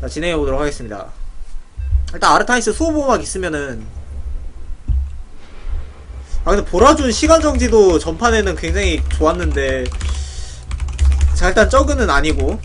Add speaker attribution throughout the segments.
Speaker 1: 자 진행해 보도록 하겠습니다. 일단 아르타니스 수호보호막 있으면은 아 근데 보라준 시간 정지도 전판에는 굉장히 좋았는데 자 일단 저그는 아니고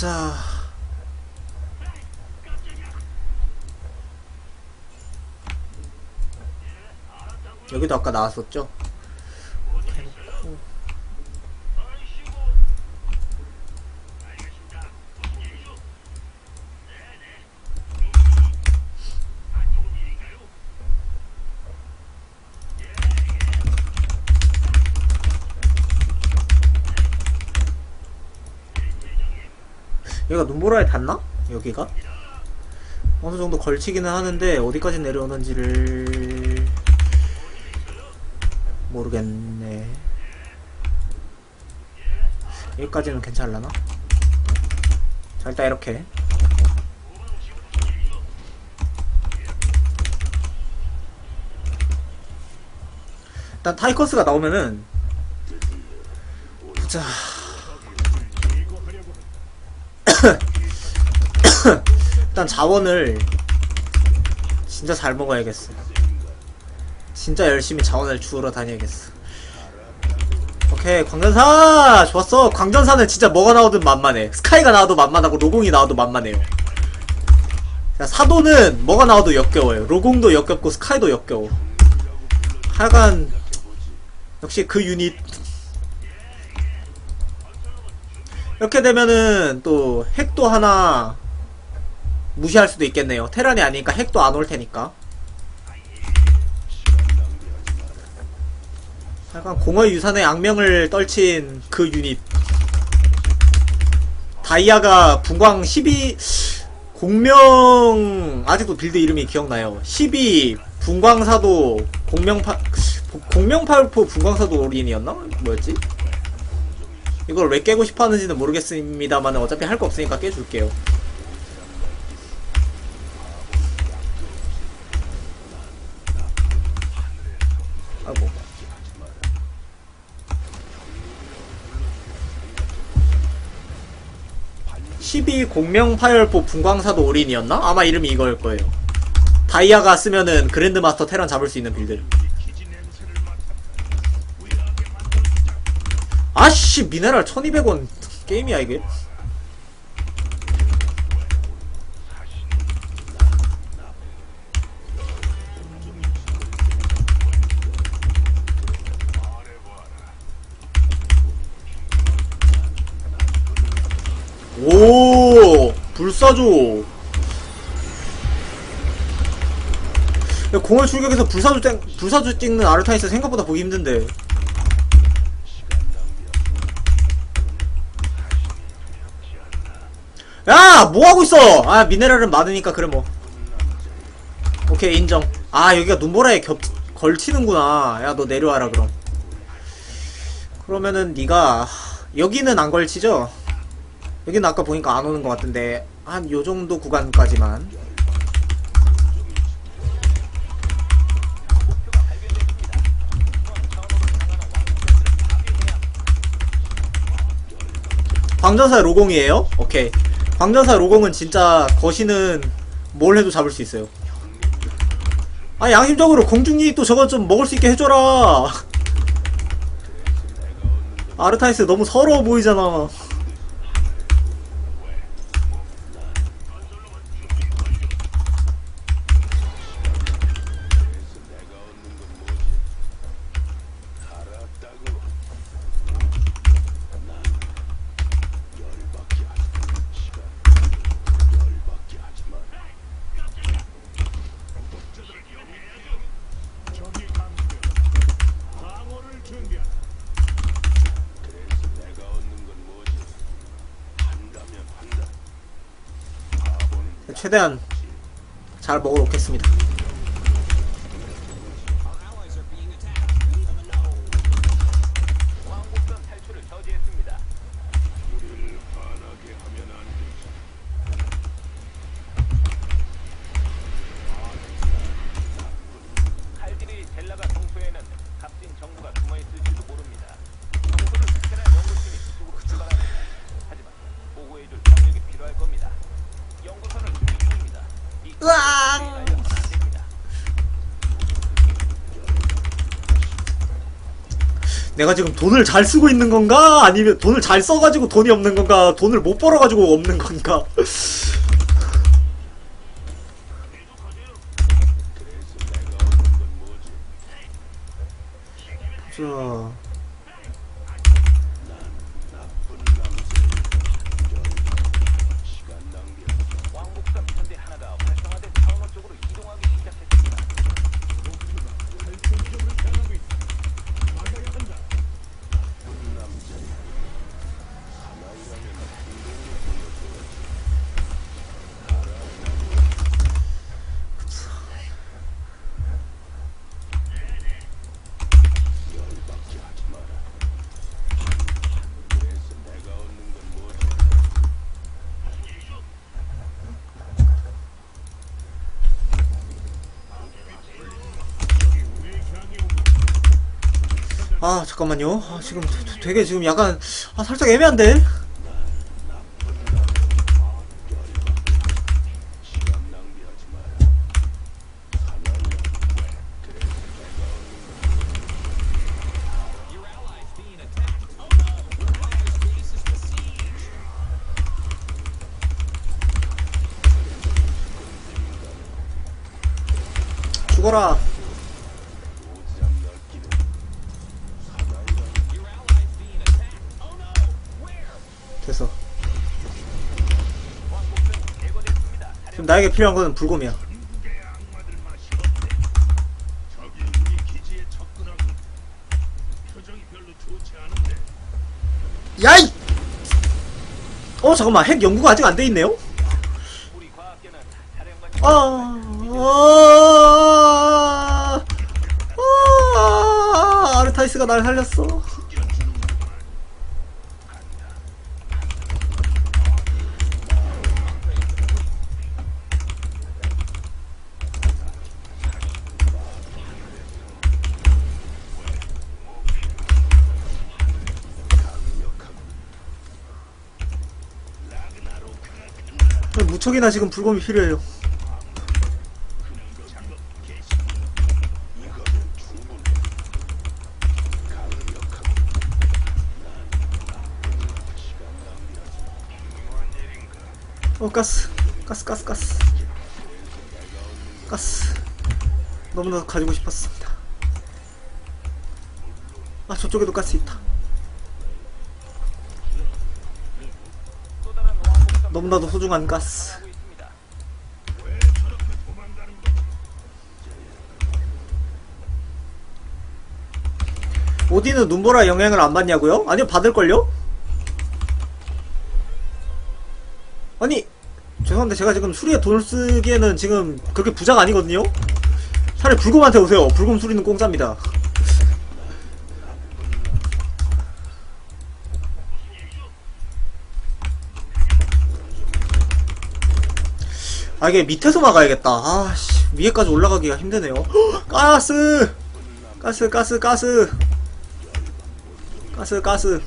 Speaker 2: 자.
Speaker 1: 여기도 아까 나왔었죠 여기가 눈보라에 닿나? 여기가? 어느 정도 걸치기는 하는데 어디까지 내려오는지를 모르겠네. 여기까지는 괜찮을라나? 자 일단 이렇게 일단 타이커스가 나오면은 보자 일단 자원을 진짜 잘 먹어야겠어. 진짜 열심히 자원을 주우러 다녀야겠어. 오케이 광전사 좋았어. 광전사는 진짜 뭐가 나오든 만만해. 스카이가 나와도 만만하고 로공이 나와도 만만해요. 자, 사도는 뭐가 나와도 역겨워요. 로공도 역겹고 스카이도 역겨워. 하여간 역시 그 유닛 이렇게 되면은 또 핵도 하나 무시할 수도 있겠네요. 테란이 아니니까 핵도 안 올 테니까. 약간 공허의 유산의 악명을 떨친 그 유닛. 다이아가 분광 12 공명 아직도 빌드 이름이 기억나요. 12 분광사도 공명파 공명팔포 분광사도 올인이었나? 뭐였지? 이걸 왜 깨고 싶어 하는지는 모르겠습니다만 어차피 할 거 없으니까 깨줄게요. 아이고. (12) 공명파열포 분광사도 올인이었나? 아마 이름이 이거일 거예요 다이아가 쓰면은 그랜드마스터 테란 잡을 수 있는 빌드 씨 미네랄 1200원 게임이야 이게? 오 불사조. 야, 공을 출격해서 불사조 땡, 불사조 찍는 아르타이스 생각보다 보기 힘든데 야! 뭐하고 있어! 아, 미네랄은 많으니까, 그래, 뭐. 오케이, 인정. 아, 여기가 눈보라에 겹, 걸치는구나. 야, 너 내려와라, 그럼. 그러면은, 니가, 여기는 안 걸치죠? 여기는 아까 보니까 안 오는 것 같은데, 한 요 정도 구간까지만. 광전사 로공이에요? 오케이. 광전사 로공은 진짜 거시는 뭘 해도 잡을 수 있어요. 아 양심적으로 공중유닛도 저거 좀 먹을 수 있게 해줘라. 아르타이스 너무 서러워 보이잖아. 최대한 잘 먹으러 오겠습니다. 내가 지금 돈을 잘 쓰고 있는 건가? 아니면 돈을 잘 써가지고 돈이 없는 건가? 돈을 못 벌어가지고 없는 건가? 자,
Speaker 3: 아
Speaker 1: 잠깐만요. 아, 지금 되- 되게 지금 약간 아, 살짝 애매한데? 죽어라. 나에게 필요한 거는 불곰이야. 야이! 어 잠깐만 핵 연구가 아직 안 돼 있네요?
Speaker 2: 사령관
Speaker 1: 아, 아, 아, 아르타이스가 날 살렸어. 무척이나 지금 불곰이 필요해요. 어 가스. 가스 가스 가스. 가스. 너무나 가지고 싶었습니다. 아 저쪽에도 가스 있다. 너무나도 소중한 가스 오디는 눈보라 영향을 안 받냐고요? 아니요 받을걸요? 아니 죄송한데 제가 지금 수리에 돈을 쓰기에는 지금 그렇게 부자가 아니거든요? 차라리 불곰한테 오세요. 불곰 수리는 공짜입니다. 아 이게 밑에서 막아야겠다. 아씨. 위에까지 올라가기가 힘드네요. 헉, 가스! 가스 가스 가스 가스 가스.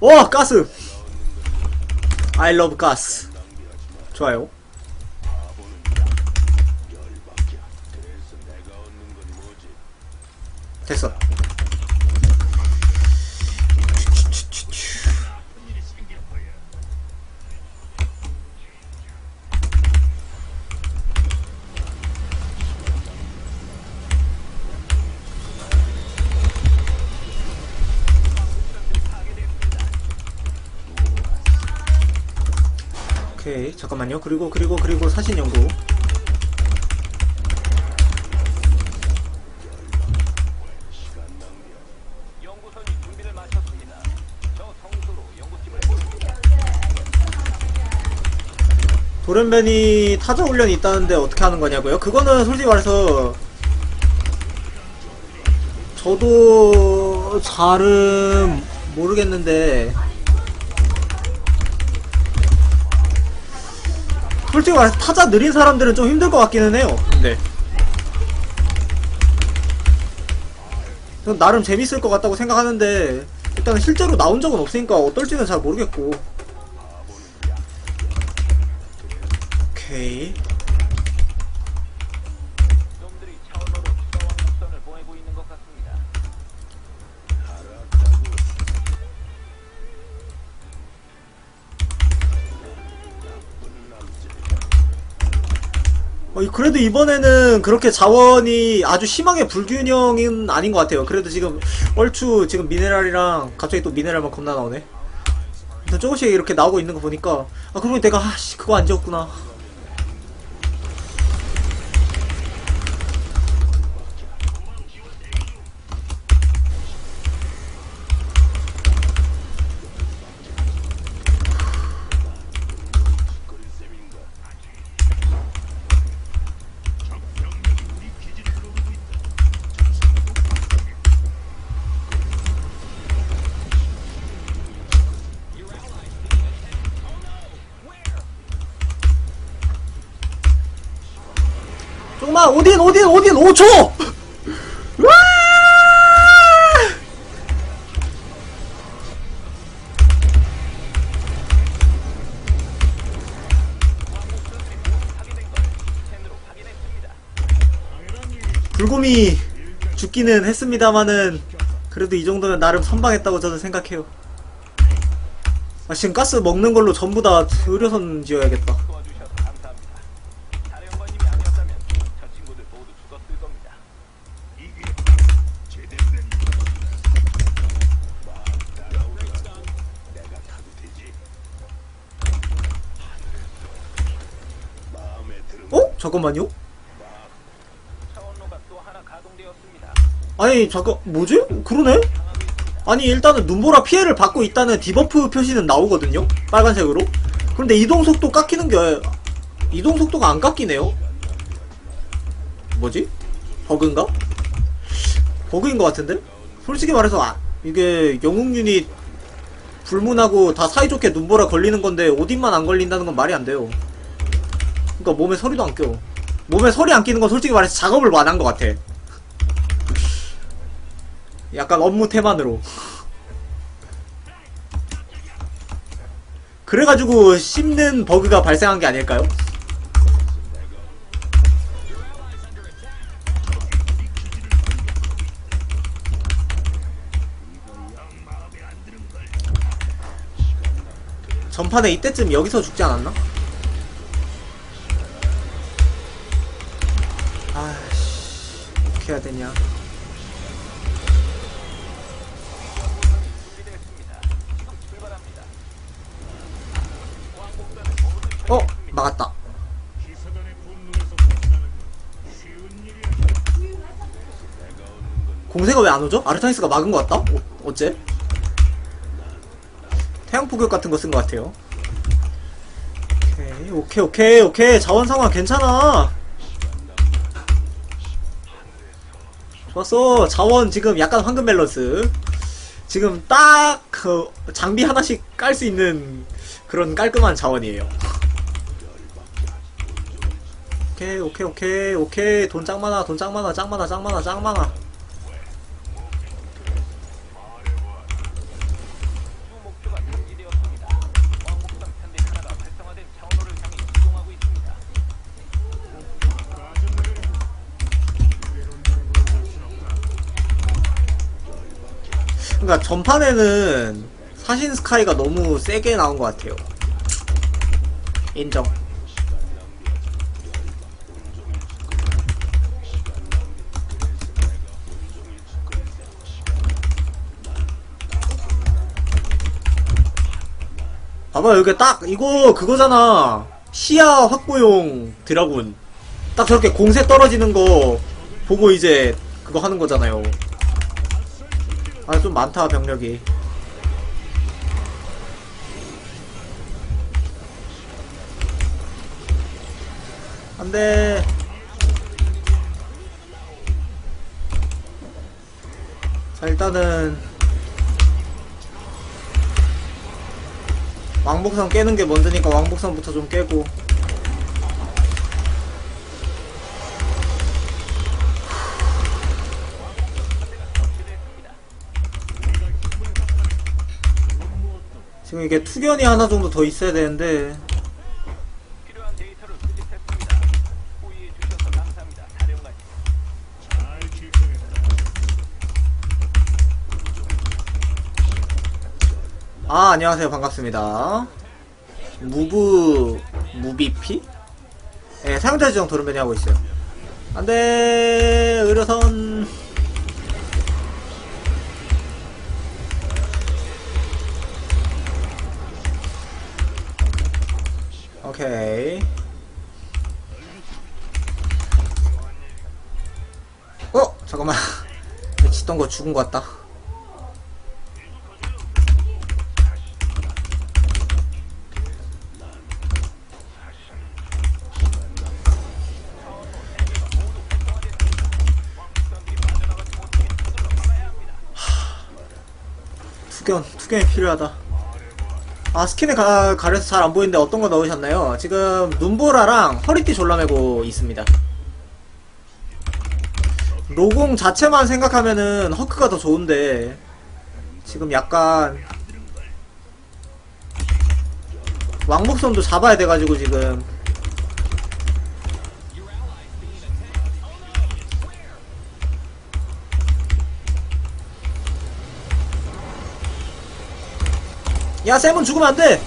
Speaker 1: 와 가스. I love 가스 좋아요? 됐어 오케이 잠깐만요 그리고 그리고 그리고 사신 연구. 돌연변이 타자 훈련이 있다는데 어떻게 하는 거냐고요? 그거는 솔직히 말해서 저도 잘은 모르겠는데 솔직히 말해서 타자 느린 사람들은 좀 힘들 것 같기는 해요. 근데 전 나름 재밌을 것 같다고 생각하는데 일단 실제로 나온 적은 없으니까 어떨지는 잘 모르겠고. 오케이 그래도 이번에는 그렇게 자원이 아주 심하게 불균형은 아닌 것 같아요. 그래도 지금 얼추 지금 미네랄이랑 갑자기 또 미네랄만 겁나 나오네. 일단 조금씩 이렇게 나오고 있는 거 보니까 아 그러면 내가 아씨 그거 안 지었구나. 불곰이 죽기는 했습니다마는 그래도 이 정도면 나름 선방했다고 저는 생각해요. 아, 지금 가스 먹는 걸로 전부 다 의료선 지어야겠다. 어? 잠깐만요.
Speaker 2: 차원로가 또 하나 가동되었습니다.
Speaker 1: 아니 잠깐 뭐지? 그러네? 아니 일단은 눈보라 피해를 받고 있다는 디버프 표시는 나오거든요? 빨간색으로 그런데 이동속도 깎이는 게 이동속도가 안 깎이네요? 뭐지? 버그인가? 버그인 것 같은데? 솔직히 말해서 아, 이게 영웅 유닛 불문하고 다 사이좋게 눈보라 걸리는 건데 오딘만 안 걸린다는 건 말이 안 돼요 그니까 몸에 서리도 안 껴. 몸에 서리 안 끼는 건 솔직히 말해서 작업을 많이 한것 같아 약간 업무 태만으로. 그래가지고 씹는 버그가 발생한 게 아닐까요? 전판에 이때쯤 여기서 죽지 않았나? 아씨, 어떻게 해야 되냐. 안 오죠? 아르타니스가 막은 것 같다? 어, 어째? 태양 포격 같은 거 쓴 것 같아요. 오케이, 오케이, 오케이, 오케이. 자원 상황 괜찮아. 좋았어. 자원 지금 약간 황금 밸런스. 지금 딱, 그, 장비 하나씩 깔 수 있는 그런 깔끔한 자원이에요. 오케이, 오케이, 오케이, 오케이. 돈 짱 많아, 돈 짱 많아, 짱 많아, 짱 많아, 짱 많아. 그러니까 전판에는 사신 스카이가 너무 세게 나온 것 같아요. 인정. 봐봐 여기 딱 이거 그거잖아 시야 확보용 드라군 딱 저렇게 공세 떨어지는 거 보고 이제 그거 하는 거잖아요 아 좀 많다 병력이. 안돼. 자 일단은 왕복선 깨는 게 먼저니까 왕복선부터 좀 깨고 이게 투견이 하나 정도 더 있어야 되는데
Speaker 2: 필요한 데이터를 수집했습니다. 호의해 주셔서 감사합니다. 사령관님.
Speaker 3: 잘 기억했다.
Speaker 1: 아 안녕하세요 반갑습니다 무브 무비피? 예 사용자 지정 도르면이 하고 있어요 안돼 의료선 오케이 어? 잠깐만. 치던 거 죽은 거 같다. 투견, 투견이 필요하다. 아, 스킨에 가, 가려서 잘 안 보이는데 어떤 거 넣으셨나요? 지금 눈보라랑 허리띠 졸라매고 있습니다. 로공 자체만 생각하면은 허크가 더 좋은데, 지금 약간, 왕복선도 잡아야 돼가지고 지금. 야, 쌤은 죽으면 안 돼!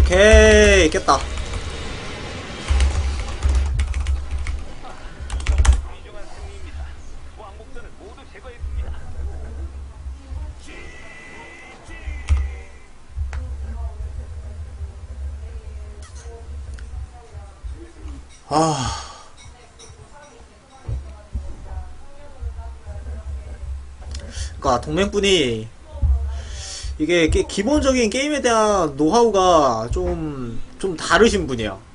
Speaker 1: 오케이, 깼다. 동맹분이, 이게 게- 기본적인 게임에 대한 노하우가 좀, 좀 다르신 분이야.